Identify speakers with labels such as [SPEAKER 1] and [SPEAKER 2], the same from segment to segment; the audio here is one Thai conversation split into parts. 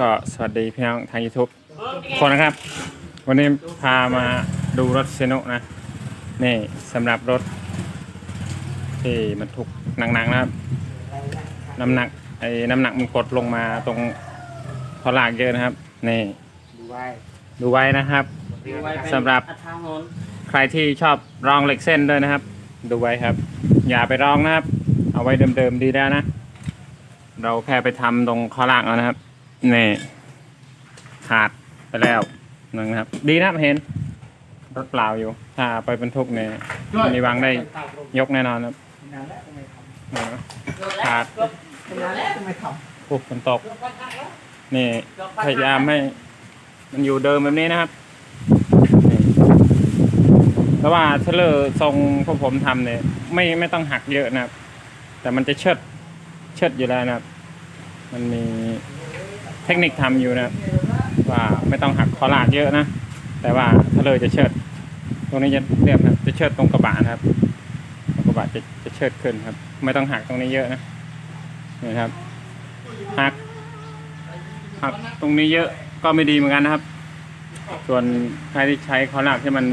[SPEAKER 1] ก็สวัสดีพี่น้องทาง YouTube ทุกคนนะครับ วันนี้พามาดูรถเซโนนะ นี่สำหรับรถที่มันทุกหนักๆนะครับ น้ำหนักไอ้น้ำหนักมันกดลงมาตรงพอลากเยอะนะครับ นี่
[SPEAKER 2] ดูไว้
[SPEAKER 1] ดูไว้นะครับสำหรับใครที่ชอบรองเหล็กเส้นด้วยนะครับ ดูไว้ครับ อย่าไปรองนะครับ เอาไว้เดิมๆดีแล้วนะ เราแค่ไปทำตรงข้อล่างเอานะครับ นี่ขาดไปแล้วนะครับ ดีนะครับเห็นรถเปล่าอยู่ ถ้าไปบรรทุกเนี่ยมีวางได้ยกแน่นอนครับ
[SPEAKER 2] นานแล้วทำไมท
[SPEAKER 1] เออขาดำ
[SPEAKER 2] นานแล้วทำไมท
[SPEAKER 1] โอ้ฝนตก นี่ พยายามให้มันอยู่เดิมแบบนี้นะครับนี่แล้วว่าเทเลอร์ทรงพวกผมทำเนี่ยไม่ไม่ต้องหักเยอะนะครับ แต่มันจะเชิดเชิดอยู่แล้วนะครับ มันมี เทคนิคทำอยู่นะว่าไม่ต้องหักคอลากเยอะนะ แต่ว่าเทเลอร์จะเชิด ตรงนี้จะเรียบนะจะเชิดตรงกระบะนะครับตรงกระบะจะจะเชิดขึ้นครับ ไม่ต้องหักตรงนี้เยอะนะนี่ครับหักหักตรงนี้เยอะก็ไม่ดีเหมือนกันนะครับ ส่วนใครที่ใช้คอลากที่มัน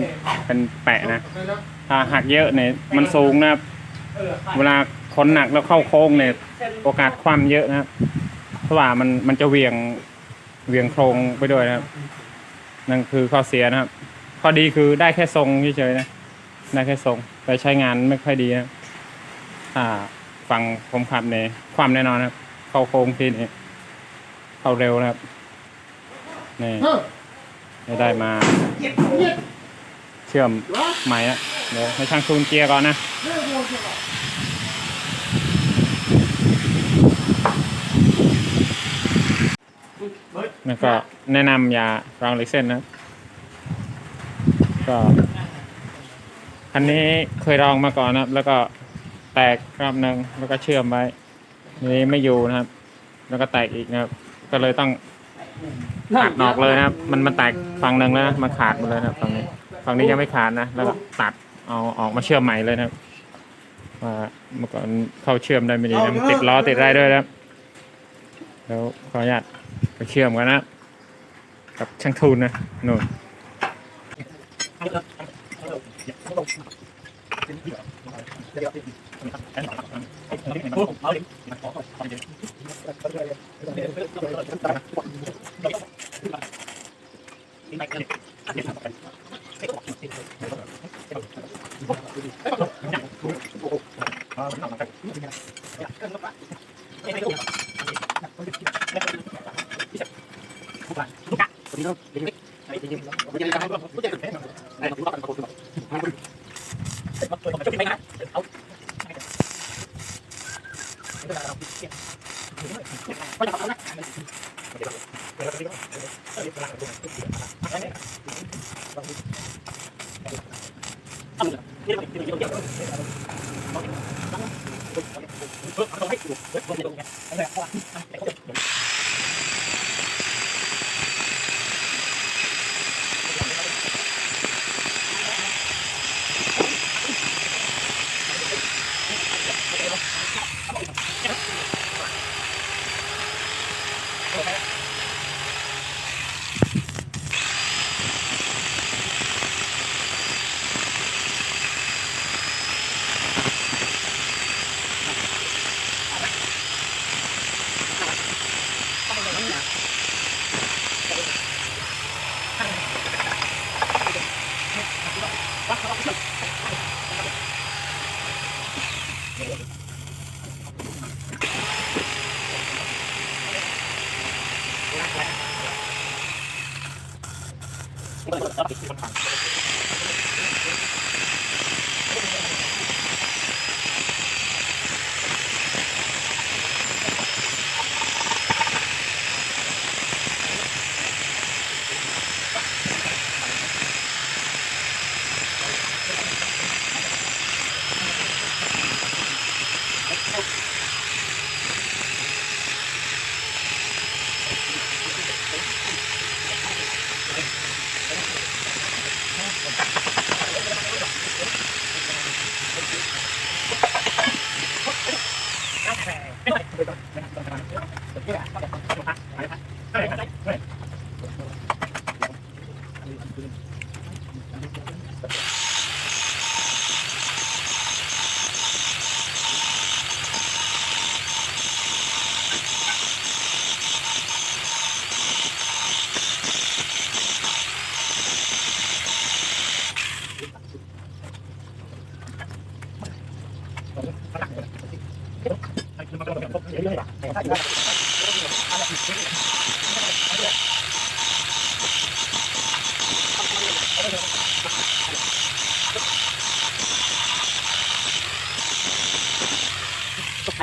[SPEAKER 1] เป็นแปะนะ ถ้าหักเยอะเนี่ยมันสูงนะครับ เวลาคนหนักแล้วเข้าโค้งเนี่ยโอกาสคว่ำเยอะนะครับ เพราะว่ามันมันจะเหวียงเหวียงโครงไปด้วยนะครับ นั่นคือข้อเสียนะครับ ข้อดีคือได้แค่ทรงเฉยๆนะได้แค่ทรงแต่ใช้งานไม่ค่อยดีนะถ้าฟังผมขับเนี่ยความแน่นอนนะครับเข้าโค้งทีนี่เข้าเร็วนะครับนี่จะได้มา เชื่อมใหม่นะเดี๋ยวให้ช่างซูนเกียร์ก่อนนะ แล้วก็แนะนำยารองเล็กเส้นนะ ก็คันนี้เคยลองมาก่อนนะครับ แล้วก็แตกรอบหนึ่งแล้วก็เชื่อมไว้นี้ไม่อยู่นะครับ แล้วก็แตกอีกนะครับ ก็เลยต้องขาดออกเลยนะครับ มันมันแตกฝั่งหนึ่งแล้วนะมันขาดหมดเลยนะครับฝั่งนี้ฝั่งนี้ยังไม่ขาดนะแล้วก็ตัดเอาออกมาเชื่อมใหม่เลยนะครับว่าเมื่อก่อนเข้าเชื่อมได้ไม่ดีนะมันติดล้อติดไรด้วยนะครับแล้วขออนุญาต ไปเชื่อมกันนะ กับช่างทูนนะนู่นำ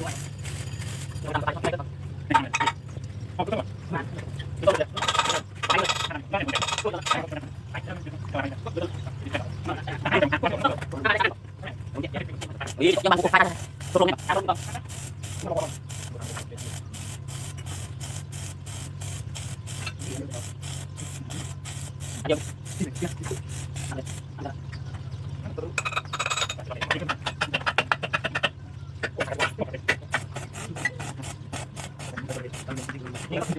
[SPEAKER 3] yang bagus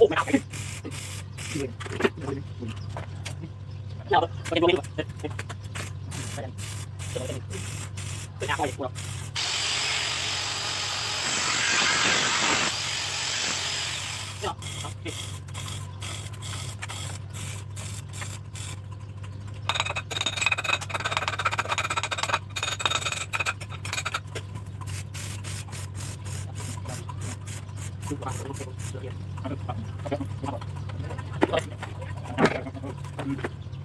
[SPEAKER 3] Oh, my God. Có đem luôn đi luôn. Tôi đã quay được Thank you.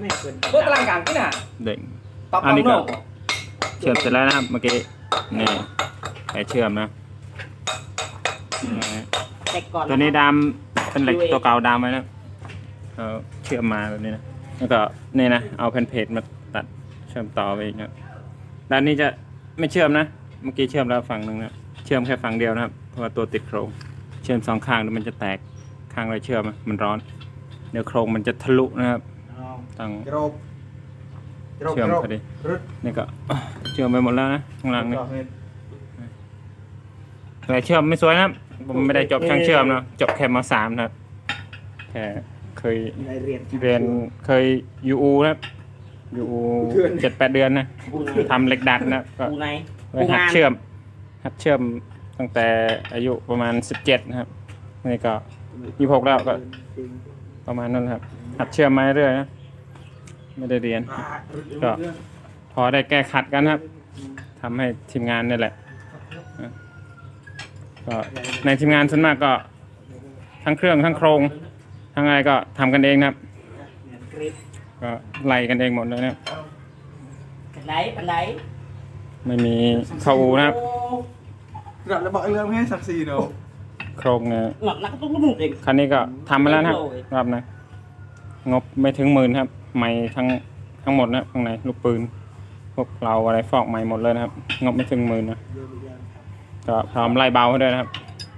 [SPEAKER 2] ไม่เกิน
[SPEAKER 4] Gue telan kaki nah.
[SPEAKER 1] เด็ก
[SPEAKER 4] Top
[SPEAKER 1] Ani
[SPEAKER 4] no.
[SPEAKER 1] kak. เชื่อมเสร็จแล้วนะครับเมื่อกี้นี่ไอเชื่อมนะนี่
[SPEAKER 3] Cek kon.
[SPEAKER 1] ตัวนี้ดามเป็นเหล็กตัวเก่าดามไว้นะเอาเชื่อมมาแบบนี้นะแล้วก็นี่นะเอาแผ่นเพจมาตัดเชื่อมต่อไปอีกนะด้านนี้จะไม่เชื่อมนะ เมื่อกี้เชื่อมแล้วฝั่งหนึ่งนะเชื่อมแค่ฝั่งเดียวนะครับเพราะว่าตัวติดโครงเชื่อมสองข้างเดี๋ยวมันจะแตกข้างไรเชื่อมอะมันร้อน เดี๋ยวโครงมันจะทะลุนะครับต้อง
[SPEAKER 2] กรบกรบ
[SPEAKER 1] เชื่อม
[SPEAKER 2] กรบ
[SPEAKER 1] พอดี
[SPEAKER 2] รึด
[SPEAKER 1] นี่ก็เชื่อมไปหมดแล้วนะข้างหลังนี่
[SPEAKER 2] กรบเห็น
[SPEAKER 1] แต่เชื่อมไม่สวยนะครับผมไม่ได้จบช่างเชื่อมนะจบแค่มสามนะครับแค่เคย
[SPEAKER 2] ในเรียน
[SPEAKER 1] เรียนเคยยูอูนะครับยูอู
[SPEAKER 2] เดือน
[SPEAKER 1] เจ็ดแปดเดือนนะ
[SPEAKER 3] Bu này.
[SPEAKER 1] ทำเหล็กดัดนะก็
[SPEAKER 3] Bu này.
[SPEAKER 1] เลยหัดเชื่อมหัดเชื่อมตั้งแต่อายุประมาณสิบเจ็ดนะครับนี่ก็ยี่หกแล้วก็ประมาณนั้นแหละครับหัดเชื่อมมาเรื่อยๆนะ ไม่ได้เรียน ก็พอได้แก้ขัดกันครับทำให้ทีมงานนี่แหละนะก็ในทีมงานส่วนมากก็ ทั้งเครื่องทั้งโครง ทั้งอะไรก็ทำกันเองนะครับ ก็ไล่กันเองหมดเลยนะครับ
[SPEAKER 3] ปันไหนปันไหน
[SPEAKER 1] ไม่มีเข้าอูนะครับ
[SPEAKER 2] เราแล้วบอกเรื่องให้สักซีเนาะ
[SPEAKER 1] โครงเนี่ย
[SPEAKER 3] หลับนักก็ต้องรู้เอง
[SPEAKER 1] คันนี้ก็ทำมาแล้วนะครับรอบนะงบไม่ถึงหมื่นครับ ใหม่ทั้งทั้งหมดนะครับข้างในลูกปืน พวกเราอะไรฟอกใหม่หมดเลยนะครับ งบไม่ถึงหมื่นนะก็พร้อมไล่เบาให้ด้วยนะครับ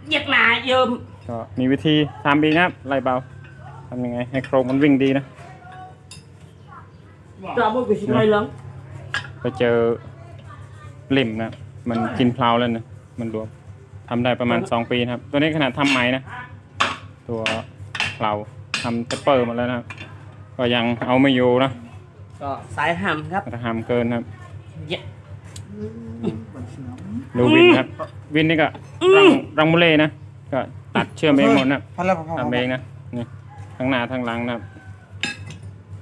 [SPEAKER 3] เหยียดหนาเยิม
[SPEAKER 1] ก็มีวิธีทำดีนะครับไล่เบาทำยังไงให้โครงมันวิ่งดีนะ
[SPEAKER 3] จะเอาไปชิ้นไรลัง
[SPEAKER 1] ไปเจอลิ่มนะมันกินเพลาแล้วนะมันรวมทำได้ประมาณสองปีนะครับ ตัวนี้ขนาดทำใหม่นะ ตัวเพลาทำเทปเปอร์หมดแล้วนะครับ ก็ยังเอาไม่อยู่นะ
[SPEAKER 3] ก็สายหำครับ
[SPEAKER 1] ราคาเกินครับ
[SPEAKER 3] เหยียด
[SPEAKER 1] ดูวินครับ วินนี่ก็รังรังมุเล่นะก็ตัดเชื่อมเองหมดนะ
[SPEAKER 2] พันแล้วพอ
[SPEAKER 1] ทำเองนะนี่ทั้งหน้าทั้งหลังนะครับ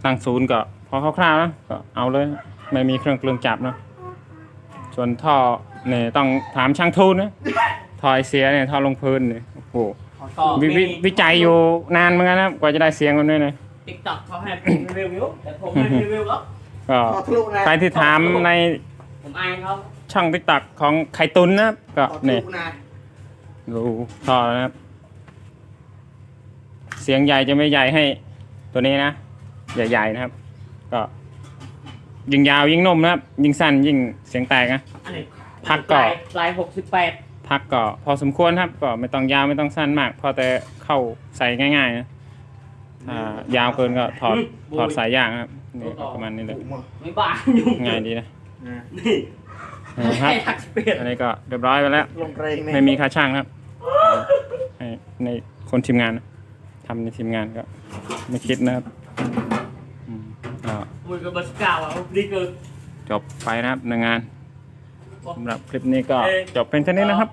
[SPEAKER 1] ตั้งศูนย์ก็พอคร่าวๆนะก็เอาเลยไม่มีเครื่องกลึงจับนะส่วนท่อเนี่ยต้องถามช่างทูนนะท่อไอเสียเนี่ยท่อลงพื้นเนี่ยโอ้โห
[SPEAKER 3] ก็
[SPEAKER 1] วิวิวิจัยอยู่นานเหมือนกันนะครับกว่าจะได้เสียงมันด้วยนะ
[SPEAKER 3] ติ๊กต็อกเขาให้ผมรีวิวแต่ผมไม่รีวิวหรอก
[SPEAKER 1] ก็
[SPEAKER 2] พอทะลุนะ
[SPEAKER 1] ใครที่ถามใน
[SPEAKER 3] ผมอายเขา
[SPEAKER 1] ช่องติ๊กตักของไข่ตุนนะครับก็
[SPEAKER 2] พอทะ
[SPEAKER 1] เนี่ย
[SPEAKER 2] ลุนะ
[SPEAKER 1] ดูท่อนะครับ เสียงใหญ่จะไม่ใหญ่ให้ตัวนี้นะ ใหญ่ๆนะครับ ก็ยิงยาวยิงนุ่มนะครับ ยิงสั้นยิงเสียงแตกนะ
[SPEAKER 3] อันนี้
[SPEAKER 1] พักก่อน
[SPEAKER 3] ปลายหกสิบแปด
[SPEAKER 1] พักก็พอสมควรครับ ก็ไม่ต้องยาวไม่ต้องสั้นมาก พอแต่เข้าใส่ง่ายๆนะ ถ้ายาวเกินก็ถอดถอดสายยางครับนี่ก็ประมาณนี้เลย
[SPEAKER 3] ไม่บ้ายุ่ง
[SPEAKER 1] ง่ายดีนะ
[SPEAKER 3] นี่
[SPEAKER 1] นะครับ
[SPEAKER 3] ให้ทักสเปด
[SPEAKER 1] อันนี้ก็เรียบร้อยไปแล้ว
[SPEAKER 2] ลงแรงเนี่ย
[SPEAKER 1] ไม่มีค่าช่างครับให้ในคนทีมงานนะทำในทีมงานก็ไม่คิดนะครับอืมก็
[SPEAKER 3] มือกับบัสกาวอะดีเกิน
[SPEAKER 1] จบไปนะครับในงานสำหรับคลิปนี้ก็จบเป็นเท่านี้นะครับ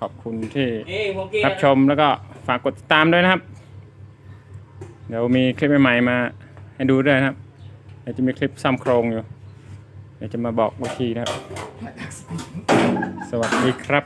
[SPEAKER 1] ขอบคุณที่
[SPEAKER 3] เอ้ยโมเก
[SPEAKER 1] รับชมแล้วก็ฝากกดติดตามด้วยนะครับ เดี๋ยวมีคลิปใหม่ๆมาให้ดูด้วยนะครับเดี๋ยวจะมีคลิปซ้ำโครงอยู่ เดี๋ยวจะมาบอกวิธีนะครับ สวัสดีครับ